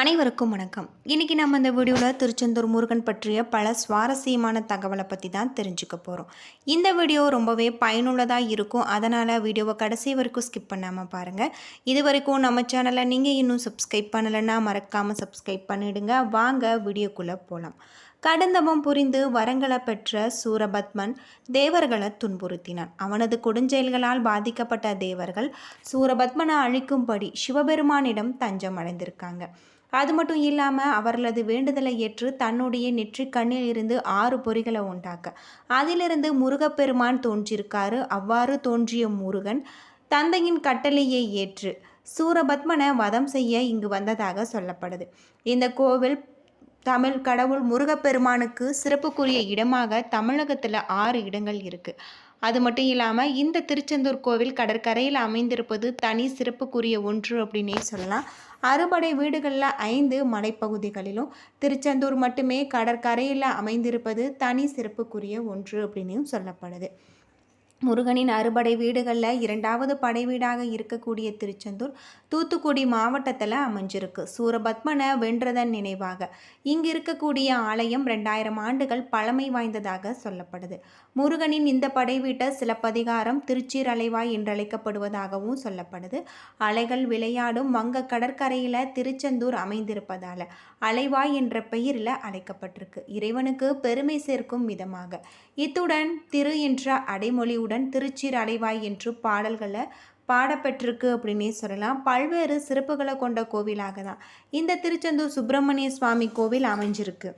அனைவருக்கும் வணக்கம். இன்றைக்கி நம்ம இந்த வீடியோவில் திருச்செந்தூர் முருகன் பற்றிய பல சுவாரஸ்யமான தகவலை பற்றி தான் தெரிஞ்சுக்க போகிறோம் இந்த வீடியோ ரொம்பவே பயனுள்ளதாக இருக்கும். அதனால் வீடியோவை கடைசி வரைக்கும் ஸ்கிப் பண்ணாமல் பாருங்கள் இது வரைக்கும் நம்ம சேனலை நீங்கள் இன்னும் சப்ஸ்கிரைப் பண்ணலைன்னா மறக்காமல் சப்ஸ்கிரைப் பண்ணிவிடுங்க வாங்க வீடியோக்குள்ளே போகலாம் கடந்தவம் புரிந்து வரங்களை பெற்ற சூரபத்மன் தேவர்களை துன்புறுத்தினான். அவனது கொடுஞ்செயல்களால் பாதிக்கப்பட்ட தேவர்கள் சூரபத்மனை அழிக்கும்படி சிவபெருமானிடம் தஞ்சம் அடைந்திருக்காங்க. அது மட்டும் இல்லாமல் அவர்களது வேண்டுதலை ஏற்று தன்னுடைய நெற்றிக் கண்ணில் இருந்து ஆறு பொறிகளை உண்டாக்க. அதிலிருந்து முருகப்பெருமான் தோன்றியிருக்காரு. அவ்வாறு தோன்றிய முருகன் தந்தையின் கட்டளையை ஏற்று சூரபத்மனை வதம் செய்ய இங்கு வந்ததாக சொல்லப்படுது. இந்த கோவில் தமிழ் கடவுள் முருகப்பெருமானுக்கு சிறப்புக்குரிய இடமாக தமிழகத்தில் ஆறு இடங்கள் இருக்குது அது மட்டும் இல்லாமல் இந்த திருச்செந்தூர் கோவில் கடற்கரையில் அமைந்திருப்பது தனி சிறப்புக்குரிய ஒன்று அப்படின்னே சொல்லலாம். அறுபடை வீடுகளில் ஐந்து மலைப்பகுதிகளிலும் திருச்செந்தூர் மட்டுமே கடற்கரையில் அமைந்திருப்பது தனி சிறப்புக்குரிய ஒன்று அப்படின்னும் சொல்லப்படுது. முருகனின் அறுபடை வீடுகளில் இரண்டாவது படை வீடாக இருக்கக்கூடிய திருச்செந்தூர் தூத்துக்குடி மாவட்டத்தில் அமைஞ்சிருக்கு. சூரபத்மனை வென்றதன் நினைவாக இங்கு இருக்கக்கூடிய ஆலயம் ரெண்டாயிரம் ஆண்டுகள் பழமை வாய்ந்ததாக சொல்லப்படுது. முருகனின் இந்த படை வீட்டை சிலப்பதிகாரம் திருச்சீர் அலைவாய் என்றழைக்கப்படுவதாகவும் சொல்லப்படுது. அலைகள் விளையாடும் வங்க கடற்கரையில் திருச்செந்தூர் அமைந்திருப்பதால் அலைவாய் என்ற பெயரில் அழைக்கப்பட்டிருக்கு. இறைவனுக்கு பெருமை சேர்க்கும் விதமாக. இத்துடன் திரு என்ற அடைமொழியுடன் திருச்சீர் அலைவாய் என்று பாடல்களை பாடப்பட்டிருக்கு அப்படின்னே சொல்லலாம். பல்வேறு சிறப்புகளை கொண்ட கோவிலாக தான் இந்த திருச்செந்தூர் சுப்பிரமணிய சுவாமி கோவில் அமைஞ்சிருக்கு.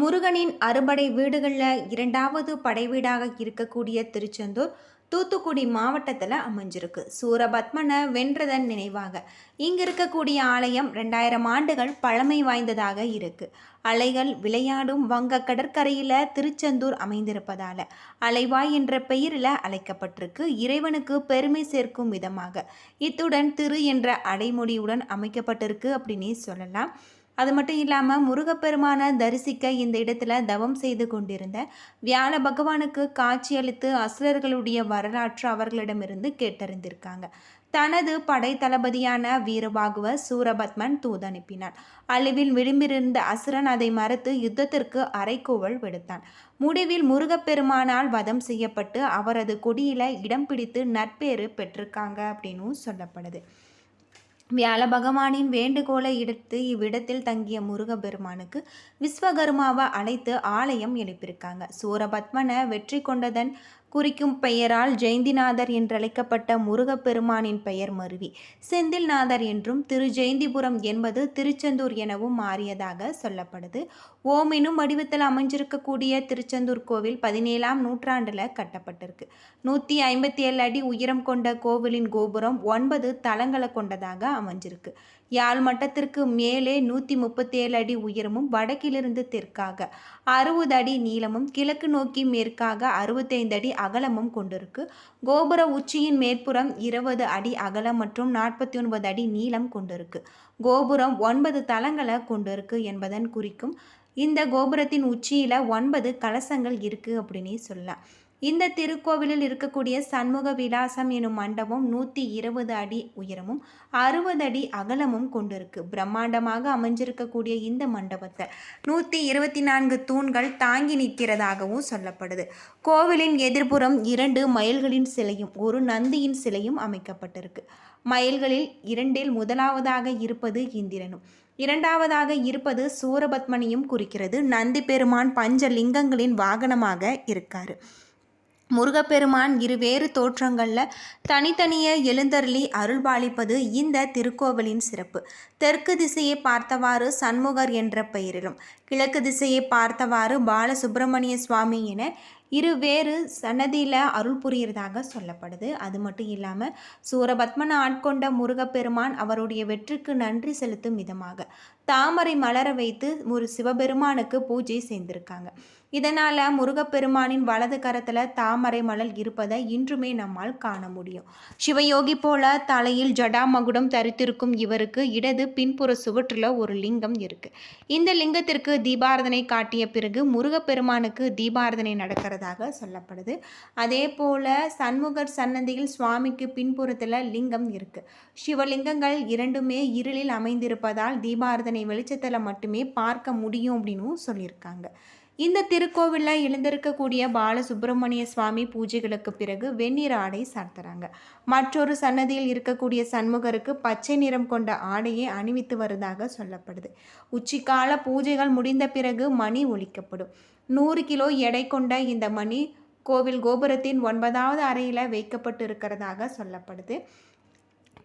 முருகனின் அறுபடை வீடுகளில் இரண்டாவது படை வீடாக இருக்கக்கூடிய திருச்செந்தூர் தூத்துக்குடி மாவட்டத்தில் அமைஞ்சிருக்கு. சூரபத்மனை வென்றதன் நினைவாக இங்கு இருக்கக்கூடிய ஆலயம் ரெண்டாயிரம் ஆண்டுகள் பழமை வாய்ந்ததாக இருக்கு. அலைகள் விளையாடும் வங்க கடற்கரையில் திருச்செந்தூர் அமைந்திருப்பதால அலைவாய் என்ற பெயரில் அழைக்கப்பட்டிருக்கு. இறைவனுக்கு பெருமை சேர்க்கும் விதமாக. இத்துடன் திரு என்ற அடைமொழியுடன் அமைக்கப்பட்டிருக்கு அப்படின்னே சொல்லலாம். அது மட்டும் இல்லாமல் முருகப்பெருமானை தரிசிக்க இந்த இடத்துல தவம் செய்து கொண்டிருந்த வியாழ பகவானுக்கு காட்சியளித்து அசுரர்களுடைய வரலாற்று அவர்களிடமிருந்து கேட்டறிந்திருக்காங்க. தனது படை தளபதியான வீரபாகுவ சூரபத்மன் தூதனுப்பினான் அழிவில் விளிம்பிருந்த அசுரன் அதை மறுத்து யுத்தத்திற்கு அரைக்கோவல் விடுத்தான். முடிவில் முருகப்பெருமானால் வதம் செய்யப்பட்டு அவரது கொடியில இடம் பிடித்து நட்பேறு பெற்றிருக்காங்க அப்படின்னும் சொல்லப்படுது. வியாழ பகவானின் வேண்டுகோளை எடுத்து இவ்விடத்தில் தங்கிய முருகப்பெருமானுக்கு விஸ்வகர்மாவை அழைத்து ஆலயம் எழுப்பியிருக்காங்க. சூரபத்மனை வெற்றி கொண்டதன் குறிக்கும் பெயரால் ஜெயந்திநாதர் என்றழைக்கப்பட்ட முருகப்பெருமானின் பெயர் மருவி. செந்தில்நாதர் என்றும் திரு ஜெயந்திபுரம் என்பது திருச்செந்தூர் எனவும் மாறியதாக சொல்லப்படுது. ஓம் எனும் வடிவத்தில் அமைஞ்சிருக்கக்கூடிய திருச்செந்தூர் கோவில் பதினேழாம் நூற்றாண்டில் கட்டப்பட்டிருக்கு. நூற்றி ஐம்பத்தி ஏழு அடி உயரம் கொண்ட கோவிலின் கோபுரம் ஒன்பது தளங்களை கொண்டதாக அமைஞ்சிருக்கு. யாழ் மட்டத்திற்கு மேலே நூற்றி முப்பத்தேழு அடி உயரமும் வடக்கிலிருந்து தெற்காக அறுபது அடி நீளமும் கிழக்கு நோக்கி மேற்காக அறுபத்தைந்து அடி அகலமும் கொண்டிருக்கு. கோபுர உச்சியின் மேற்புறம் இருபது அடி அகலம் மற்றும் நாற்பத்தி ஒன்பது அடி நீளம் கொண்டிருக்கு. கோபுரம் ஒன்பது தளங்களை கொண்டிருக்கு என்பதன் குறிக்கும் இந்த கோபுரத்தின் உச்சியில் ஒன்பது கலசங்கள் இருக்குது அப்படின்னே சொல்லலாம். இந்த திருக்கோவிலில் இருக்கக்கூடிய சண்முக விலாசம் எனும் மண்டபம் நூற்றி இருபது அடி உயரமும் அறுபது அடி அகலமும் கொண்டிருக்கு. பிரம்மாண்டமாக அமைஞ்சிருக்கக்கூடிய இந்த மண்டபத்தை நூற்றி இருபத்தி நான்கு தூண்கள் தாங்கி நிற்கிறதாகவும் சொல்லப்படுது. கோவிலின் எதிர்ப்புறம் இரண்டு மயில்களின் சிலையும் ஒரு நந்தியின் சிலையும் அமைக்கப்பட்டிருக்கு. மயில்களில் இரண்டில் முதலாவதாக இருப்பது இந்திரனும் இரண்டாவதாக இருப்பது சூரபத்மனியும் குறிக்கிறது. நந்தி பெருமான் பஞ்ச லிங்கங்களின் வாகனமாக இருக்காரு. முருகப்பெருமான் இருவேறு தோற்றங்களில் தனித்தனியே எழுந்தருளி அருள்பாலிப்பது இந்த திருக்கோவிலின் சிறப்பு. தெற்கு திசையை பார்த்தவாறு சண்முகர் என்ற பெயரிலும் கிழக்கு திசையை பார்த்தவாறு பாலசுப்பிரமணிய சுவாமி என இருவேறு சன்னதியில் அருள் புரியறதாக சொல்லப்படுது. அது மட்டும் இல்லாமல் சூரபத்மனை ஆட்கொண்ட முருகப்பெருமான் அவருடைய வெற்றிக்கு நன்றி செலுத்தும் விதமாக தாமரை மலர வைத்து ஒரு சிவபெருமானுக்கு பூஜை செய்திருக்காங்க. இதனால் முருகப்பெருமானின் வலது கரத்தில் தாமரை மலர் இருப்பதை இன்றுமே நம்மால் காண முடியும். சிவயோகி போல தலையில் ஜடாமகுடம் தரித்திருக்கும் இவருக்கு இடது பின்புற சுவற்றில் ஒரு லிங்கம் இருக்கு. இந்த லிங்கத்திற்கு தீபாரதனை காட்டிய பிறகு முருகப்பெருமானுக்கு தீபாரதனை நடக்கிறதாக சொல்லப்படுது. அதே போல சண்முகர் சன்னதியில் சுவாமிக்கு பின்புறத்தில் லிங்கம் இருக்கு. சிவலிங்கங்கள் இரண்டுமே இருளில் அமைந்திருப்பதால் தீபாரதனை வெளிச்சத்தில் மட்டுமே பார்க்க முடியும் அப்படின்னும் சொல்லியிருக்காங்க. இந்த திருக்கோவிலில் எழுந்திருக்கக்கூடிய பாலசுப்பிரமணிய சுவாமி பூஜைகளுக்கு பிறகு வெண்ணிற ஆடை சார்த்துறாங்க மற்றொரு சன்னதியில் இருக்கக்கூடிய சண்முகருக்கு பச்சை நிறம் கொண்ட ஆடையை அணிவித்து வருவதாக சொல்லப்படுது. உச்சிக்கால பூஜைகள் முடிந்த பிறகு மணி ஒழிக்கப்படும் நூறு கிலோ எடை கொண்ட இந்த மணி கோவில் கோபுரத்தின் ஒன்பதாவது அறையில் வைக்கப்பட்டு இருக்கிறதாக சொல்லப்படுது.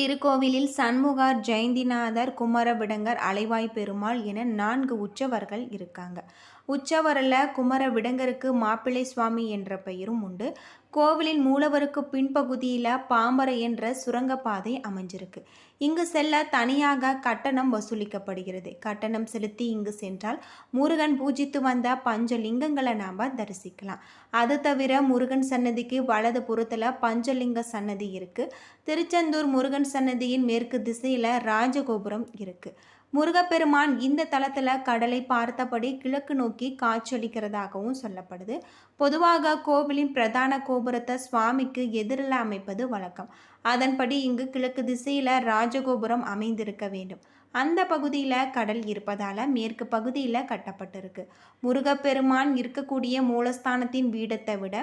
திருக்கோவிலில் சண்முகார் ஜெயந்திநாதர் குமரவிடங்கர் அலைவாய் பெருமாள் என நான்கு உற்சவர்கள் இருக்காங்க. உற்சவரில் குமரவிடங்கருக்கு மாப்பிள்ளை சுவாமி என்ற பெயரும் உண்டு. கோவிலின் மூலவருக்கு பின்பகுதியில் பாம்பரை என்ற சுரங்கப்பாதை அமைஞ்சிருக்கு. இங்கு செல்ல தனியாக கட்டணம் வசூலிக்கப்படுகிறது. கட்டணம் செலுத்தி இங்கு சென்றால் முருகன் பூஜித்து வந்த பஞ்சலிங்கங்களை நாம் தரிசிக்கலாம். அது தவிர முருகன் சன்னதிக்கு வலது புறத்தில் பஞ்சலிங்க சன்னதி இருக்குது திருச்செந்தூர் முருகன் சன்னதியின் மேற்கு திசையில் ராஜகோபுரம் இருக்குது முருகப்பெருமான் இந்த தளத்தில் கடலை பார்த்தபடி கிழக்கு நோக்கி காட்சியளிக்கிறதாகவும் சொல்லப்படுது. பொதுவாக கோவிலின் பிரதான கோபுரத்தை சுவாமிக்கு எதிரில் அமைப்பது வழக்கம். அதன்படி இங்கு கிழக்கு திசையில் ராஜகோபுரம் அமைந்திருக்க வேண்டும். அந்த பகுதியில் கடல் இருப்பதால் மேற்கு பகுதியில் கட்டப்பட்டிருக்கு. முருகப்பெருமான் இருக்கக்கூடிய மூலஸ்தானத்தின் வீடத்தை விட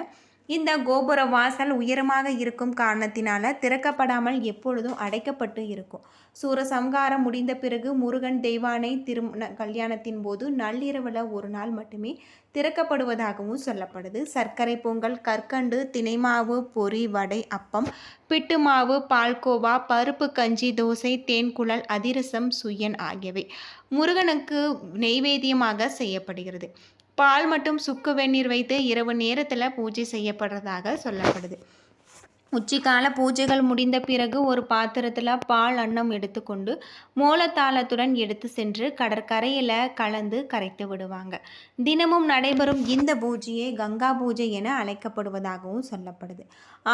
இந்த கோபுர வாசல் உயரமாக இருக்கும் காரணத்தினால திறக்கப்படாமல் எப்பொழுதும் அடைக்கப்பட்டு இருக்கும். சூரசம்காரம் முடிந்த பிறகு முருகன் தெய்வானை திருமண கல்யாணத்தின் போது நள்ளிரவில் ஒரு நாள் மட்டுமே திறக்கப்படுவதாகவும் சொல்லப்படுது. சர்க்கரை பொங்கல் கற்கண்டு தினைமாவு பொறி வடை அப்பம் பிட்டு மாவு பால்கோவா பருப்பு கஞ்சி தோசை தேன்குழல் அதிரசம் சுயன் ஆகியவை முருகனுக்கு நெய்வேத்தியமாக செய்யப்படுகிறது. பால் மற்றும் சுக்கு வெந்நீர் வைத்து இரவு நேரத்தில் பூஜை செய்யப்படுறதாக சொல்லப்படுது. உச்சிக்கால பூஜைகள் முடிந்த பிறகு ஒரு பாத்திரத்தில் பால் அன்னம் எடுத்துக்கொண்டு மூலத்தாளத்துடன் எடுத்து சென்று கடற்கரையில் கலந்து கரைத்து விடுவாங்க. தினமும் நடைபெறும் இந்த பூஜையே கங்கா பூஜை என அழைக்கப்படுவதாகவும் சொல்லப்படுது.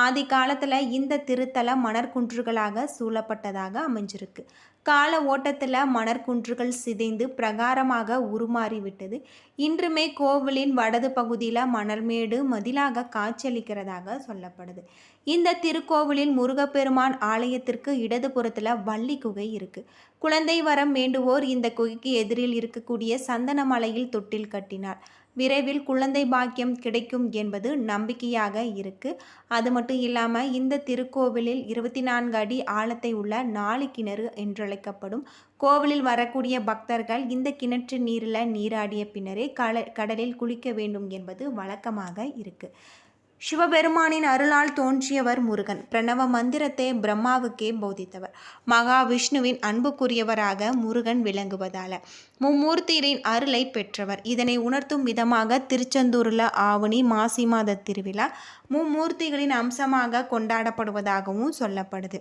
ஆதி காலத்தில் இந்த திருத்தலம் மணற்குன்றுகளாக சூழப்பட்டதாக அமைஞ்சிருக்கு. கால ஓட்டத்தில் மணற்குன்றுகள் சிதைந்து பிரகாரமாக உருமாறிவிட்டது இன்றுமே கோவிலின் வடது பகுதியில் மணல்மேடு மதிலாக காட்சியளிக்கிறதாக சொல்லப்படுது. இந்த திருக்கோவிலில் முருகப்பெருமான் ஆலயத்திற்கு இடதுபுறத்தில் வள்ளி குகை இருக்குது குழந்தை வரம் வேண்டுவோர் இந்த குகைக்கு எதிரில் இருக்கக்கூடிய சந்தனமலையில் தொட்டில் கட்டினார். விரைவில் குழந்தை பாக்கியம் கிடைக்கும் என்பது நம்பிக்கையாக இருக்கு. அது மட்டும் இல்லாமல் இந்த திருக்கோவிலில் இருபத்தி நான்கு அடி ஆழத்தை உள்ள நாலு கிணறு என்றழைக்கப்படும். கோவிலில் வரக்கூடிய பக்தர்கள் இந்த கிணற்று நீரில் நீராடிய பின்னரே கடலில் குளிக்க வேண்டும் என்பது வழக்கமாக இருக்குது சிவபெருமானின் அருளால் தோன்றியவர் முருகன். பிரணவ மந்திரத்தை பிரம்மாவுக்கே போதித்தவர். மகாவிஷ்ணுவின் அன்புக்குரியவராக முருகன் விளங்குவதால. மும்மூர்த்தியின் அருளை பெற்றவர். இதனை உணர்த்தும் விதமாக திருச்செந்தூரில் ஆவணி மாசி மாத திருவிழா மும்மூர்த்திகளின் அம்சமாக கொண்டாடப்படுவதாகவும் சொல்லப்படுது.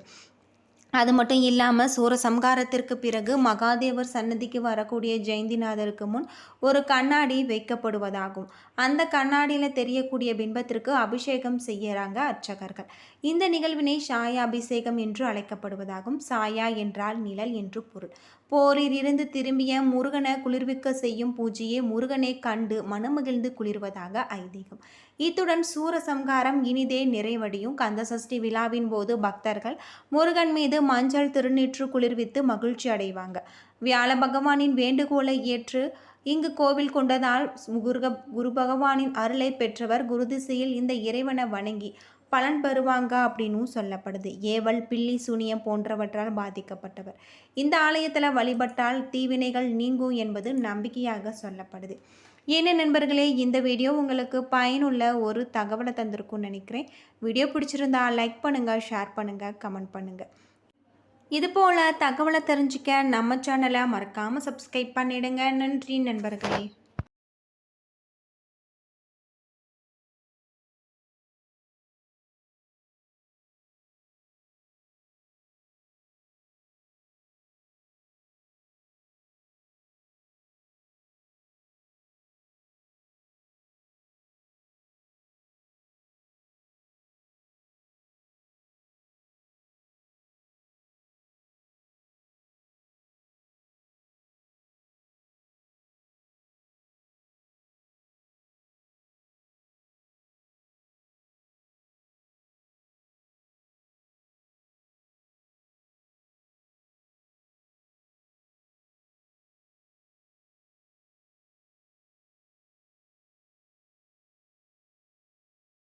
அது மட்டும் இல்லாமல் சூரசம்காரத்திற்கு பிறகு மகாதேவர் சன்னதிக்கு வரக்கூடிய ஜெயந்திநாதருக்கு முன் ஒரு கண்ணாடி வைக்கப்படுவதாகும். அந்த கண்ணாடியில் தெரியக்கூடிய பிம்பத்திற்கு அபிஷேகம் செய்யறாங்க அர்ச்சகர்கள். இந்த நிகழ்வினை சாயா அபிஷேகம் என்று அழைக்கப்படுவதாகும். சாயா என்றால் நிழல் என்று பொருள். போரில் இருந்து திரும்பிய முருகனை குளிர்விக்க செய்யும் பூஜையை முருகனை கண்டு மனமகிழ்ந்து குளிர்வதாக ஐதீகம். இத்துடன் சூரசம்காரம் இனிதே நிறைவடையும். கந்தசஷ்டி விழாவின் போது பக்தர்கள் முருகன் மீது மஞ்சள் திருநீற்று குளிர்வித்து மகிழ்ச்சி அடைவாங்க. வியாழ பகவானின் வேண்டுகோளை ஏற்று இங்கு கோவில் கொண்டதால் குருக குரு பகவானின் அருளை பெற்றவர் குருதிசையில் இந்த இறைவனை வணங்கி பலன் பெறுவாங்க அப்படின்னும் சொல்லப்படுது. ஏவல் பில்லி சூனியம் போன்றவற்றால் பாதிக்கப்பட்டவர். இந்த ஆலயத்தில் வழிபட்டால் தீவினைகள் நீங்கும் என்பது நம்பிக்கையாக சொல்லப்படுது. என்ன நண்பர்களே இந்த வீடியோ உங்களுக்கு பயனுள்ள ஒரு தகவலை தந்திருக்கும்னு நினைக்கிறேன். வீடியோ பிடிச்சிருந்தா லைக் பண்ணுங்கள் ஷேர் பண்ணுங்கள் கமெண்ட் பண்ணுங்கள் இதுபோல் தகவலை தெரிஞ்சுக்க நம்ம சேனலை மறக்காமல் சப்ஸ்கிரைப் பண்ணிடுங்க. நன்றி நண்பர்களே.